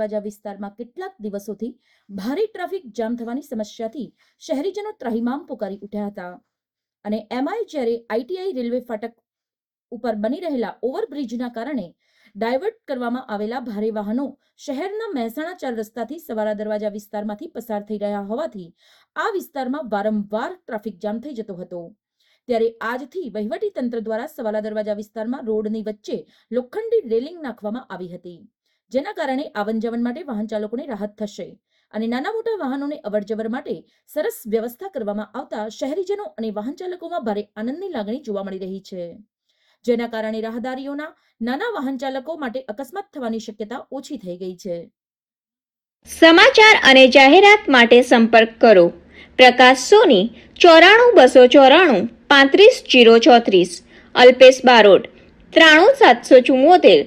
દરવાજા વિસ્તારમાં કેટલાક દિવસોથી ભારે ટ્રાફિક જામ થવાની સમસ્યાથી શહેરીજનો ત્રહિમામ પુકારી ઉઠ્યા હતા. અને એમઆઈ જ્યારે આઈટીઆઈ રેલવે ફાટક ઉપર બની રહેલા ઓવરબ્રિજના કારણે ડાયવર્ટ કરવામાં આવેલા ભારે વાહનો શહેરના મહેસાણા ચાર રસ્તાથી સવારા દરવાજા વિસ્તારમાંથી પસાર થઈ રહ્યા હોવાથી આ વિસ્તારમાં વારંવાર ટ્રાફિક જામ થઈ જતો હતો. ત્યારે આજથી વહીવટી તંત્ર દ્વારા સવાલા દરવાજા વિસ્તારમાં રોડની વચ્ચે લોખંડી રેલિંગ નાખવામાં આવી હતી. જેના કારણે આવન જવન માટે વાહન ચાલકોને રાહત થશે. અને નાના મોટા વાહનોને અવરજવર માટે સરસ વ્યવસ્થા કરવામાં આવતા શહેરીજનો અને વાહન ચાલકોમાં ભારે આનંદની લાગણી જોવા મળી રહી છે. જેના કારણે રાહદારીઓના નાના વાહન ચાલકો માટે અકસ્માત થવાની શક્યતા ઓછી થઈ ગઈ છે. સમાચાર અને જાહેરાત માટે સંપર્ક કરો. પ્રકાશ સોની, ચોરાણું બસો ચોરાણું, પાંત્રીસ જીરો ચોત્રીસ, અલ્પેશ બારોટ, ત્રાણું સાતસો ચુમ્મોતેર